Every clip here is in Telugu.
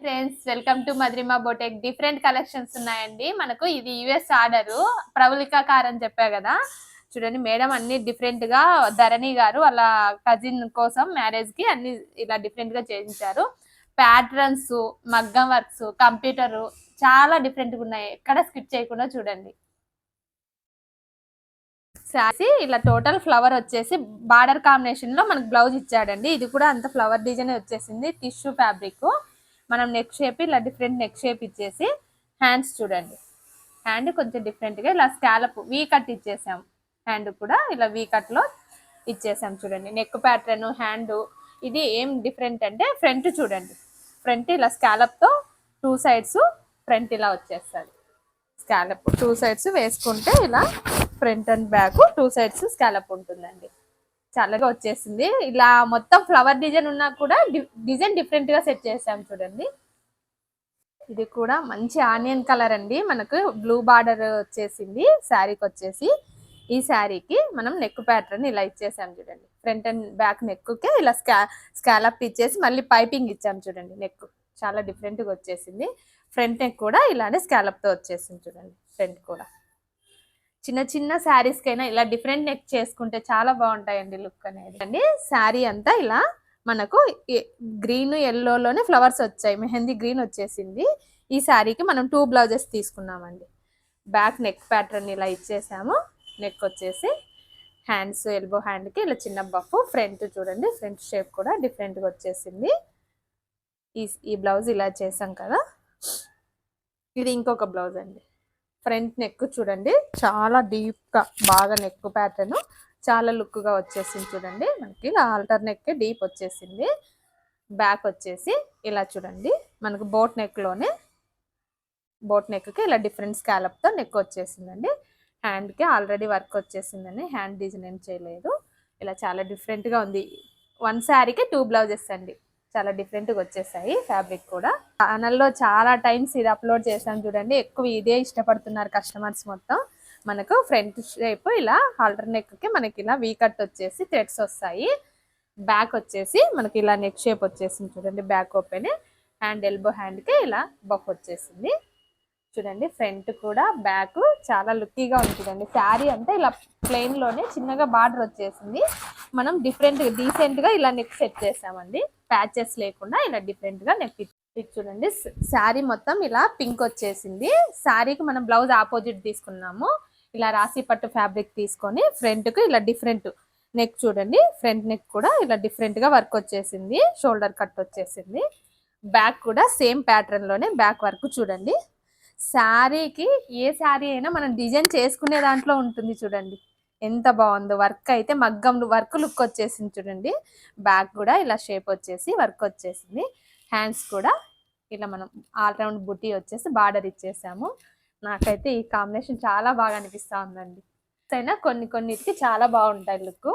Friends welcome to Madrima boutique. Different collections ఉన్నాయండి. మనకు ఇది యుఎస్ ఆర్డర్. ప్రవళిక కార్ అని చెప్పా కదా. చూడండి మేడం అన్ని డిఫరెంట్గా ధరణి గారు వాళ్ళ కజిన్ కోసం మ్యారేజ్కి అన్ని ఇలా డిఫరెంట్గా చేయించారు. ప్యాటర్న్స్ మగ్గం వర్క్స్ కంప్యూటర్ చాలా డిఫరెంట్గా ఉన్నాయి. ఎక్కడ స్కిప్ చేయకుండా చూడండి. శారీ ఇలా టోటల్ ఫ్లవర్ వచ్చేసి బార్డర్ కాంబినేషన్లో మనకు బ్లౌజ్ ఇచ్చాడండి. ఇది కూడా అంత ఫ్లవర్ డిజైన్ వచ్చేసింది. టిష్యూ ఫ్యాబ్రిక్ మనం నెక్ షేప్ ఇలా డిఫరెంట్ నెక్ షేప్ ఇచ్చేసి హ్యాండ్స్ చూడండి. హ్యాండ్ కొంచెం డిఫరెంట్గా ఇలా స్కాలప్ వీ కట్ ఇచ్చేసాం. హ్యాండ్ కూడా ఇలా వీ కట్లో ఇచ్చేసాం చూడండి. నెక్ ప్యాటర్న్ హ్యాండ్ ఇది ఏం డిఫరెంట్ అంటే ఫ్రంట్ చూడండి. ఫ్రంట్ ఇలా స్కాలప్తో టూ సైడ్స్ ఫ్రంట్ ఇలా వచ్చేస్తుంది. స్కాలప్ టూ సైడ్స్ వేసుకుంటే ఇలా front and back two sides scallop ఉంటుందండి. చల్లగా వచ్చేసింది. ఇలా మొత్తం ఫ్లవర్ డిజైన్ ఉన్నా కూడా డిజైన్ డిఫరెంట్గా సెట్ చేసాం చూడండి. ఇది కూడా మంచి ఆనియన్ కలర్ అండి. మనకు బ్లూ బార్డర్ వచ్చేసింది శారీకి వచ్చేసి. ఈ శారీకి మనం నెక్ ప్యాటర్న్ ఇలా ఇచ్చేసాం చూడండి. ఫ్రంట్ అండ్ బ్యాక్ నెక్కే ఇలా స్కా స్కాలప్ ఇచ్చేసి మళ్ళీ పైపింగ్ ఇచ్చాం చూడండి నెక్ చాలా డిఫరెంట్గా వచ్చేసింది. ఫ్రంట్ నెక్ కూడా ఇలానే స్కాలప్తో వచ్చేసింది చూడండి. ఫ్రంట్ కూడా. చిన్న చిన్న శారీస్ కైనా ఇలా డిఫరెంట్ నెక్ చేసుకుంటే చాలా బాగుంటాయండి లుక్ అనేది. అండి శారీ అంతా ఇలా మనకు గ్రీన్ ఎల్లోలోనే ఫ్లవర్స్ వచ్చాయి. మెహందీ గ్రీన్ వచ్చేసింది. ఈ శారీకి మనం టూ బ్లౌజెస్ తీసుకున్నామండి. బ్యాక్ నెక్ ప్యాటర్న్ ఇలా ఇచ్చేసాము. నెక్ వచ్చేసి హ్యాండ్స్ ఎల్బో హ్యాండ్కి ఇలా చిన్న బఫ్ ఫ్రంట్ చూడండి ఫ్రంట్ షేప్ కూడా డిఫరెంట్గా వచ్చేసింది. ఈ ఈ బ్లౌజ్ ఇలా చేసాం కదా. ఇది ఇంకొక బ్లౌజ్ అండి. ఫ్రంట్ నెక్ చూడండి. చాలా డీప్గా బాగా నెక్ ప్యాటర్న్. చాలా లుక్గా వచ్చేసింది చూడండి. మనకి ఇలా ఆల్టర్ నెక్ డీప్ వచ్చేసింది. బ్యాక్ వచ్చేసి ఇలా చూడండి. మనకు బోట్ నెక్లోనే బోట్ నెక్కి ఇలా డిఫరెంట్ స్కాలప్తో నెక్ వచ్చేసిందండి. హ్యాండ్కి ఆల్రెడీ వర్క్ వచ్చేసిందని హ్యాండ్ డిజైన్ ఏం చేయలేదు. ఇలా చాలా డిఫరెంట్గా ఉంది. వన్ శారీకి టూ బ్లౌజెస్ అండి. చాలా డిఫరెంట్గా వచ్చేసాయి ఫ్యాబ్రిక్ కూడా. ఛానల్లో చాలా టైమ్స్ ఇది అప్లోడ్ చేశాను చూడండి. ఎక్కువ ఇదే ఇష్టపడుతున్నారు కస్టమర్స్ మొత్తం. మనకు ఫ్రంట్ షేప్ ఇలా హాల్టర్ నెక్కి మనకి ఇలా వీ కట్ వచ్చేసి థ్రెడ్స్ వస్తాయి. బ్యాక్ వచ్చేసి మనకి ఇలా నెక్ షేప్ వచ్చేసింది చూడండి. బ్యాక్ ఓపెన్ హ్యాండ్ ఎల్బో హ్యాండ్కి ఇలా బఫ్ వచ్చేసింది. చూడండి ఫ్రంట్ కూడా బ్యాక్ చాలా లుక్కీగా ఉంది చూడండి. శారీ అంతా ఇలా ప్లెయిన్లోనే చిన్నగా బార్డర్ వచ్చేసింది. మనం డిఫరెంట్ డీసెంట్గా ఇలా నెక్ సెట్ చేసామండి. ప్యాచెస్ లేకుండా ఇలా డిఫరెంట్గా నెక్ ఇది చూడండి. శారీ మొత్తం ఇలా పింక్ వచ్చేసింది. శారీకి మనం బ్లౌజ్ ఆపోజిట్ తీసుకున్నాము. ఇలా రాసి పట్టు ఫ్యాబ్రిక్ తీసుకొని ఫ్రంట్కు ఇలా డిఫరెంట్ నెక్ చూడండి. ఫ్రంట్ నెక్ కూడా ఇలా డిఫరెంట్గా వర్క్ వచ్చేసింది. షోల్డర్ కట్ వచ్చేసింది. బ్యాక్ కూడా సేమ్ ప్యాటర్న్లోనే బ్యాక్ వర్క్ చూడండి. శారీకి ఏ శారీ అయినా మనం డిజైన్ చేసుకునే దాంట్లో ఉంటుంది చూడండి. ఎంత బాగుందో వర్క్ అయితే మగ్గం వర్క్ లుక్ వచ్చేసింది చూడండి. బ్యాక్ కూడా ఇలా షేప్ వచ్చేసి వర్క్ వచ్చేసింది. హ్యాండ్స్ కూడా ఇలా మనం ఆల్రౌండ్ బుటీ వచ్చేసి బార్డర్ ఇచ్చేసాము. నాకైతే ఈ కాంబినేషన్ చాలా బాగా అనిపిస్తూ ఉందండి. అయినా కొన్ని కొన్నిటికి చాలా బాగుంటాయి లుక్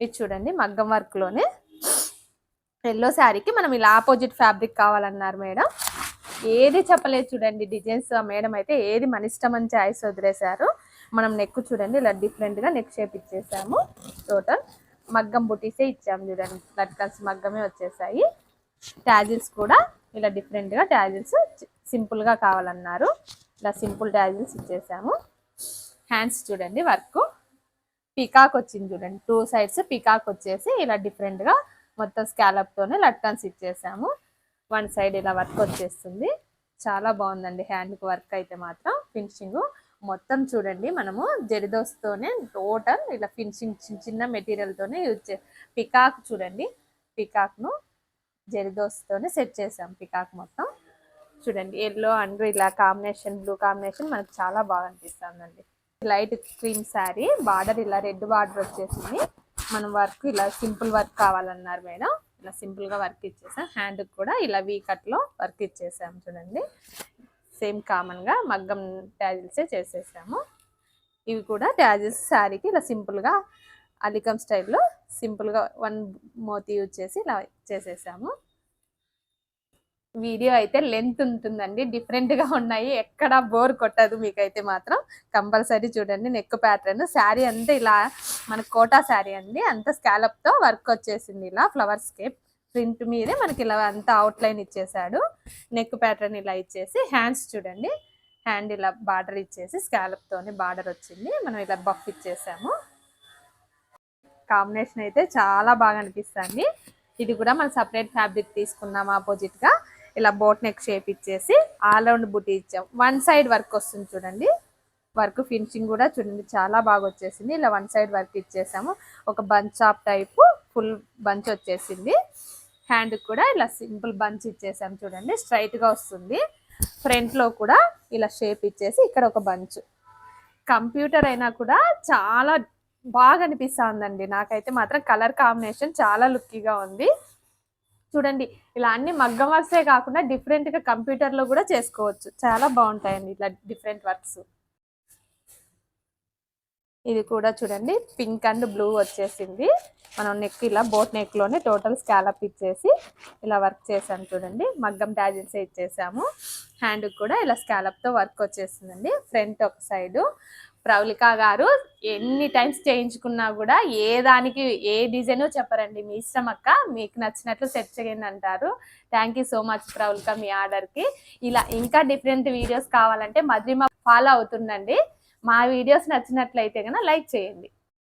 ఇది చూడండి మగ్గం వర్క్లోనే ఎల్లో శారీకి మనం ఇలా ఆపోజిట్ ఫ్యాబ్రిక్ కావాలన్నారు మేడం. ఏది చెప్పలేదు చూడండి డిజైన్స్ ఆ మేడం అయితే ఏది మన ఇష్టం అని చాయిస్ వదిలేశారు. మనం నెక్ చూడండి ఇలా డిఫరెంట్గా నెక్ షేప్ ఇచ్చేసాము. టోటల్ మగ్గం బుటీసే ఇచ్చాము చూడండి. లట్కన్స్ మగ్గమే వచ్చేసాయి. ట్యాజిల్స్ కూడా ఇలా డిఫరెంట్గా ట్యాజిల్స్ సింపుల్గా కావాలన్నారు. ఇలా సింపుల్ ట్యాజిల్స్ ఇచ్చేసాము. హ్యాండ్స్ చూడండి వర్క్ పికాక్ వచ్చింది చూడండి. టూ సైడ్స్ పికాక్ వచ్చేసి ఇలా డిఫరెంట్గా మొత్తం స్కాలప్తోనే లట్కన్స్ ఇచ్చేసాము. వన్ సైడ్ ఇలా వర్క్ వచ్చేస్తుంది. చాలా బాగుందండి హ్యాండ్కి వర్క్ అయితే మాత్రం ఫినిషింగ్. మొత్తం చూడండి మనము జెరిదోస్తోనే టోటల్ ఇలా ఫినిషింగ్ చిన్న చిన్న మెటీరియల్తోనే యూజ్ చే పికాక్ చూడండి. పికాక్ను జెరిదోస్తోనే సెట్ చేసాం పికాక్ మొత్తం. చూడండి ఎల్లో అండ్ ఇలా కాంబినేషన్ బ్లూ కాంబినేషన్ మనకు చాలా బాగా అనిపిస్తుందండి. లైట్ క్రీమ్ శారీ బార్డర్ ఇలా రెడ్ బార్డర్ వచ్చేసింది. మనం వర్క్ ఇలా సింపుల్ వర్క్ కావాలన్నారు మేడం. ఇలా సింపుల్గా వర్క్ ఇచ్చేసాం. హ్యాండ్కి కూడా ఇలా వీ కట్లో వర్క్ ఇచ్చేసాం చూడండి. సేమ్ కామన్గా మగ్గం ట్యాజిల్సే చేసేసాము. ఇవి కూడా ట్యాజిల్స్ శారీకి ఇలా సింపుల్గా అలికం స్టైల్లో సింపుల్గా వన్ మోతి యూజ్ చేసి ఇలా చేసేసాము. వీడియో అయితే లెంత్ ఉంటుందండి. డిఫరెంట్గా ఉన్నాయి. ఎక్కడ బోర్ కొట్టదు మీకైతే మాత్రం. కంపల్సరీ చూడండి. Neck pattern. శారీ అంతా ఇలా మన కోటా శారీ అండి. అంత స్కాలప్తో వర్క్ వచ్చేసింది ఇలా ఫ్లవర్స్ కేప్ ప్రింట్ మీదే మనకి ఇలా అంతా అవుట్లైన్ ఇచ్చేసాడు నెక్ ప్యాటర్న్ ఇలా ఇచ్చేసి హ్యాండ్స్ చూడండి. హ్యాండ్ ఇలా బార్డర్ ఇచ్చేసి స్కాలప్తోని బార్డర్ వచ్చింది. మనం ఇలా బఫ్ ఇచ్చేసాము. కాంబినేషన్ అయితే చాలా బాగా అనిపిస్తుంది. ఇది కూడా మనం సపరేట్ ఫ్యాబ్రిక్ తీసుకున్నాం ఆపోజిట్గా ఇలా బోట్ నెక్ షేప్ ఇచ్చేసి ఆల్ రౌండ్ బుటీ ఇచ్చాం. వన్ సైడ్ వర్క్ వస్తుంది చూడండి. వర్క్ ఫినిషింగ్ కూడా చూడండి చాలా బాగా వచ్చేసింది. ఇలా వన్ సైడ్ వర్క్ ఇచ్చేసాము. ఒక bunch of type full bunch వచ్చేసింది. హ్యాండ్ కూడా ఇలా సింపుల్ బంచ్ ఇచ్చేసాం చూడండి. స్ట్రైట్గా వస్తుంది. ఫ్రంట్లో కూడా ఇలా షేప్ ఇచ్చేసి ఇక్కడ ఒక బంచ్ కంప్యూటర్ అయినా కూడా చాలా బాగా అనిపిస్తుందండి. నాకైతే మాత్రం కలర్ కాంబినేషన్ చాలా లుక్కీగా ఉంది. చూడండి ఇలా అన్ని మగ్గం వర్క్సే కాకుండా డిఫరెంట్గా కంప్యూటర్లో కూడా చేసుకోవచ్చు. చాలా బాగుంటాయండి ఇట్లా డిఫరెంట్ వర్క్స్ ఇది కూడా చూడండి పింక్ అండ్ బ్లూ వచ్చేసింది. మనం నెక్ ఇలా బోట్ నెక్లోనే టోటల్ స్కాలప్ ఇచ్చేసి ఇలా వర్క్ చేసాం చూడండి. మగ్గం టాజిల్స్ ఇచ్చేసాము. హ్యాండ్ కూడా ఇలా స్కాలప్తో వర్క్ వచ్చేసిందండి. ఫ్రంట్ ఒక సైడు ప్రవళిక గారు ఎన్ని టైమ్స్ చేయించుకున్నా కూడా ఏ దానికి ఏ డిజైన్ చెప్పరండి. మీ ఇష్టం అక్క. మీకు నచ్చినట్లు సెట్ చేయండి అంటారు. Thank you so much Pravalika మీ ఆర్డర్కి. ఇలా ఇంకా డిఫరెంట్ వీడియోస్ కావాలంటే మధ్యమ ఫాలో అవుతుండండి. మా వీడియోస్ నచ్చినట్లయితే కనుక లైక్ చేయండి.